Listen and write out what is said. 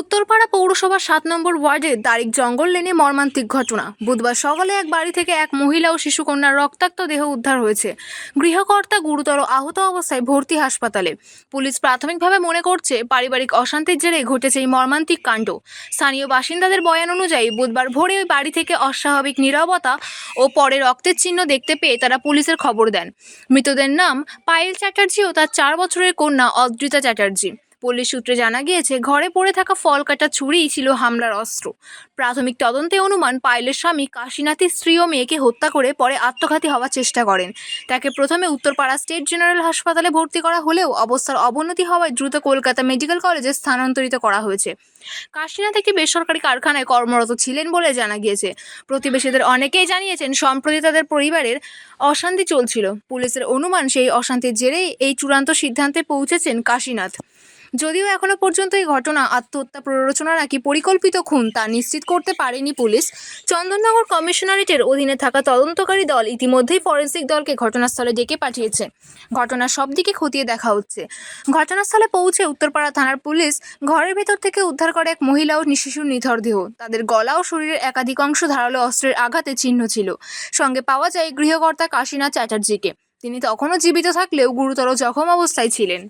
উত্তরপাড়া পৌরসভার সাত নম্বর ওয়ার্ডের দারিক জঙ্গল লেনে মর্মান্তিক ঘটনা। বুধবার সকালে এক বাড়ি থেকে এক মহিলা ও শিশুকন্যার রক্তাক্ত দেহ উদ্ধার হয়েছে। গৃহকর্তা গুরুতর আহত অবস্থায় ভর্তি হাসপাতালে। পুলিশ প্রাথমিকভাবে মনে করছে, পারিবারিক অশান্তির জেরে ঘটেছে এই মর্মান্তিক কাণ্ড। স্থানীয় বাসিন্দাদের বয়ান অনুযায়ী, বুধবার ভোরে ওই বাড়ি থেকে অস্বাভাবিক নিরবতা ও পরে রক্তের চিহ্ন দেখতে পেয়ে তারা পুলিশের খবর দেন। মৃতদের নাম পায়েল চ্যাটার্জি ও তার চার বছরের কন্যা অদ্রিতা চ্যাটার্জি। পুলিশ সূত্রে জানা গিয়েছে, ঘরে পড়ে থাকা ফল কাটা ছুরিই ছিল হামলার অস্ত্র। প্রাথমিক তদন্তে অনুমান, পায়েলের স্বামী কাশীনাথের স্ত্রী ও মেয়েকে হত্যা করে পরে আত্মঘাতী হওয়ার চেষ্টা করেন। তাকে প্রথমে উত্তরপাড়া স্টেট জেনারেল হাসপাতালে ভর্তি করা হলেও অবস্থার অবনতি হওয়ায় দ্রুত কলকাতা মেডিকেল কলেজে স্থানান্তরিত করা হয়েছে। কাশীনাথ একটি বেসরকারি কারখানায় কর্মরত ছিলেন বলে জানা গিয়েছে। প্রতিবেশীদের অনেকেই জানিয়েছেন, সম্প্রতি তাদের পরিবারের অশান্তি চলছিল। পুলিশের অনুমান, সেই অশান্তির জেরেই এই চূড়ান্ত সিদ্ধান্তে পৌঁছেছেন কাশীনাথ। যদিও এখনও পর্যন্ত এই ঘটনা, আত্মহত্যা প্ররোচনা নাকি পরিকল্পিত খুন তা নিশ্চিত করতে পারেনি পুলিশ, চন্দননগর কমিশনারেটের অধীনে থাকা তদন্তকারী দল ইতিমধ্যেই ফরেন্সিক দলকে ঘটনাস্থলে ডেকে পাঠিয়েছে। ঘটনার সব দিকে খতিয়ে দেখা হচ্ছে। ঘটনাস্থলে পৌঁছে উত্তরপাড়া থানার পুলিশ ঘরের ভেতর থেকে উদ্ধার করে এক মহিলা ও শিশুর নিথর দেহ। তাদের গলা ও শরীরের একাধিক অংশ ধারালো অস্ত্রের আঘাতে চিহ্ন ছিল। সঙ্গে পাওয়া যায় গৃহকর্তা কাশীনাথ চ্যাটার্জিকে। তিনি তখনও জীবিত থাকলেও গুরুতর জখম অবস্থায় ছিলেন।